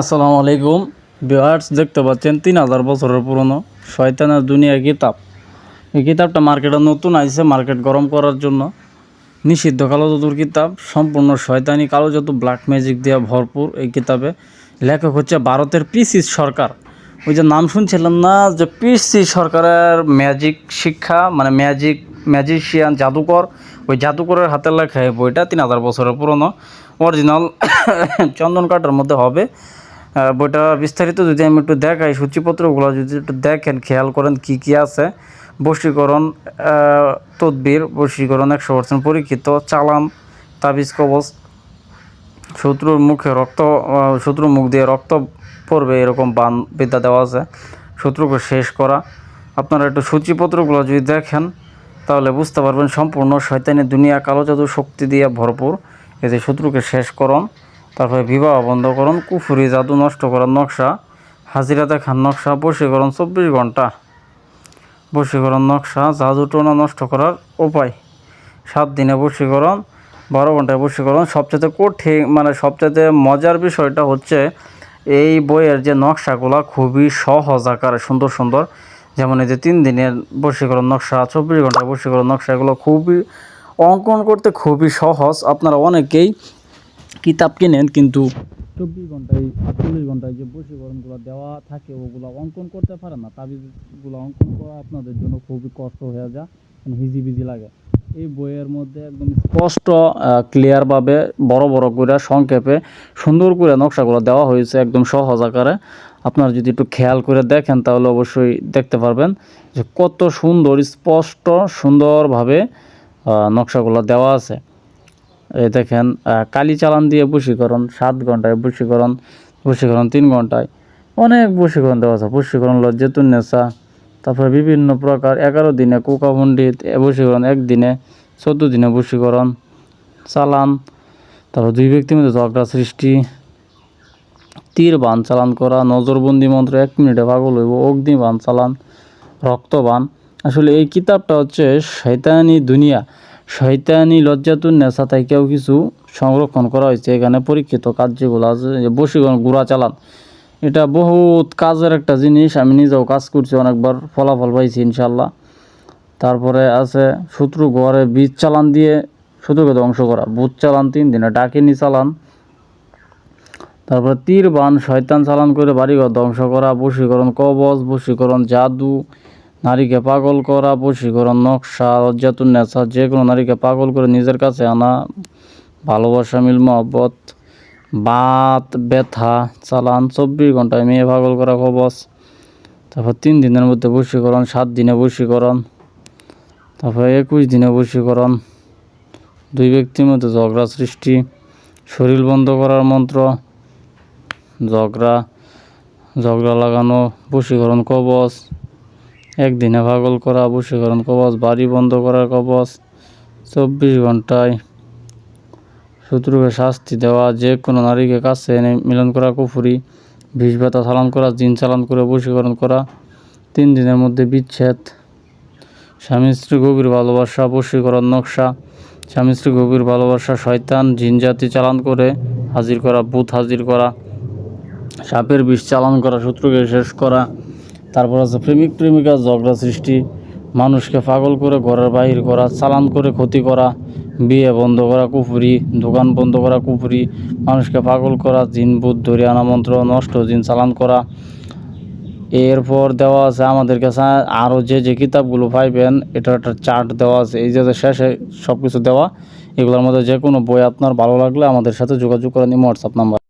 আসসালামু আলাইকুম। ভিউয়ার্স, দেখতে পাচ্ছেন তিন হাজার বছরের পুরনো শয়তানের দুনিয়া কিতাব। এই কিতাবটা মার্কেটে নতুন আইছে, মার্কেট গরম করার জন্য। নিষিদ্ধ কালো জাদুর কিতাব, সম্পূর্ণ শয়তানি কালো জাদু ব্ল্যাক ম্যাজিক দিয়ে ভরপুর এই কিতাবে। লেখক হচ্ছে ভারতের পিসি সরকার। ওই যে নাম শুনছিলেন না যে পিসি সরকারের ম্যাজিক শিক্ষা মানে ম্যাজিক ম্যাজিশিয়ান জাদুকর, ওই জাদুকরের হাতের লেখা এই বইটা তিন হাজার বছরের পুরনো। অরিজিনাল চন্দন কাঠের মধ্যে হবে। বইটা বিস্তারিত যদি আমি একটু দেখাই, সূচিপত্রগুলো যদি একটু দেখেন, খেয়াল করেন কি কি আছে। বশীকরণ তদবির, বশীকরণ একশো পার্সেন্ট পরীক্ষিত, চালান, তাবিজ কবচ শত্রুর মুখে রক্ত শত্রুর মুখ দিয়ে রক্ত পড়বে, এরকম বান বিদ্যা দেওয়া আছে। শত্রুকে শেষ করা। আপনারা একটু সূচিপত্রগুলো যদি দেখেন, তাহলে বুঝতে পারবেন সম্পূর্ণ শয়তানি দুনিয়া, কালো জাদু শক্তি দিয়ে ভরপুর। এতে শত্রুকে শেষ করণ তারপরে বিবাহ বন্ধ করণ কুফুরি, জাদু নষ্ট করার নকশা, হাজিরা দেখার নকশা, বশীকরণ চব্বিশ ঘণ্টা। বশীকরণ নকশা, জাদু টোনা নষ্ট করার উপায়। সাত দিনে বশীকরণ, বারো ঘন্টায় বশীকরণ। সবচেয়ে কঠিন মানে সবচেয়ে মজার বিষয়টা হচ্ছে এই বইয়ের যে নকশাগুলো খুবই সহজ আকারে, সুন্দর সুন্দর। যেমন এই যে তিন দিনের বশীকরণ নকশা, চব্বিশ ঘন্টায় বশীকরণ নকশা, এগুলো খুবই অঙ্কন করতে খুবই সহজ। আপনারা অনেকেই কিতাব কিনেন, কিন্তু চব্বিশ ঘন্টায়, আটচল্লিশ ঘন্টায় যে বশীকরণগুলো দেওয়া থাকে, ওগুলো অঙ্কন করতে পারে না। তাবিজগুলো অঙ্কন করা আপনাদের জন্য খুবই কষ্ট হয়ে যায় হিজিবিজি লাগে। এই বইয়ের মধ্যে একদম স্পষ্ট ক্লিয়ারভাবে বড় বড় করে, সংক্ষেপে সুন্দর করে নকশাগুলো দেওয়া হয়েছে একদম সহজ আকারে। আপনারা যদি একটু খেয়াল করে দেখেন, তাহলে অবশ্যই দেখতে পারবেন যে কত সুন্দর, স্পষ্ট, সুন্দরভাবে নকশাগুলো দেওয়া আছে। এই দেখেন কালি চালান দিয়ে বশীকরণ, সাত ঘন্টায় বশীকরণ বশীকরণ তিন ঘন্টায়। অনেক বশীকরণ দেওয়া আছে, বশীকরণ লজ্জেতুন নেশা তারপরে বিভিন্ন প্রকার, এগারো দিনে কুকা পণ্ডিত এ বশীকরণ একদিনে, চোদ্দ দিনে বশীকরণ, চালান। তারপর দুই ব্যক্তির মধ্যে ঝগড়া সৃষ্টি। তীর বান চালান করা, নজরবন্দি মন্ত্র এক মিনিটে পাগল হইব, অগ্নি বান চালান রক্তবান আসলে এই কিতাবটা হচ্ছে শৈতানি দুনিয়া। শৈতানি লজ্জাতুন নেশা থেকেও কিছু সংরক্ষণ করা হয়েছে। এখানে পরীক্ষিত কাজ যেগুলো আছে বশীকরণ গুড়া চালান। এটা বহুত কাজের একটা জিনিস, আমি নিজেও কাজ করছি, অনেকবার ফলাফল পাইছি ইনশাল্লাহ তারপরে আছে শত্রু ঘরে বীজ চালান দিয়ে শত্রুকে ধ্বংস করা। ভূত চালান, তিন দিনে ডাকিনি চালান। তারপরে তীর বান, শয়তান চালান করে বাড়িঘর ধ্বংস করা, বশীকরণ কবচ বশীকরণ জাদু নারীকে পাগল করা বশীকরণ নকশা, লজ্জাতুন নেশা, যে কোনো নারীকে পাগল করে নিজের কাছে আনা, ভালোবাসা, মিল, মহব্বত, বাত, ব্যথা, চালান, চব্বিশ ঘন্টায় মেয়ে পাগল করা কবচ। তারপর তিন দিনের মধ্যে বশীকরণ, সাত দিনে বশীকরণ। তারপরে একুশ দিনে বশীকরণ। দুই ব্যক্তির মধ্যে ঝগড়া সৃষ্টি, শরীর বন্ধ করার মন্ত্র, ঝগড়া ঝগড়া লাগানো, বশীকরণ, কবচ। একদিনে পাগল করা, বশীকরণ কবচ, বাড়ি বন্ধ করার কবচ, চব্বিশ ঘন্টায় শত্রুকে শাস্তি দেওয়া, যে কোনো নারীকে কাছে এনে মিলন করা, কুফুরি, বিষ ব্যথা চালান করা, জিন চালান করে বশীকরণ করা, তিন দিনের মধ্যে বিচ্ছেদ, স্বামী স্ত্রী গভীর ভালোবাসা, বশীকরণ নকশা, স্বামী স্ত্রী গভীর ভালোবাসা, শয়তান, জিন জাতি চালান করে হাজির করা বুথ হাজির করা, সাপের বিষ চালান করা, শত্রুকে শেষ করা তারপর আছে প্রেমিক প্রেমিকা, ঝগড়া সৃষ্টি, মানুষকে পাগল করে ঘরের বাহির করা, চালান করে ক্ষতি করা, বিয়ে বন্ধ করা, কুফুরি, দোকান বন্ধ করা, কুফুরি, মানুষকে পাগল করা, জিন বুধ ধরে আনা মন্ত্র, নষ্ট জিন, চালান করা। এরপর দেওয়া আছে আমাদের কাছে আরও যে যে কিতাবগুলো পাইবেন এটা একটা চার্ট দেওয়া আছে। এই যে শেষে সব কিছু দেওয়া, এগুলোর মধ্যে যে কোনো বই আপনার ভালো লাগলে আমাদের সাথে যোগাযোগ করেন হোয়াটসঅ্যাপ নাম্বার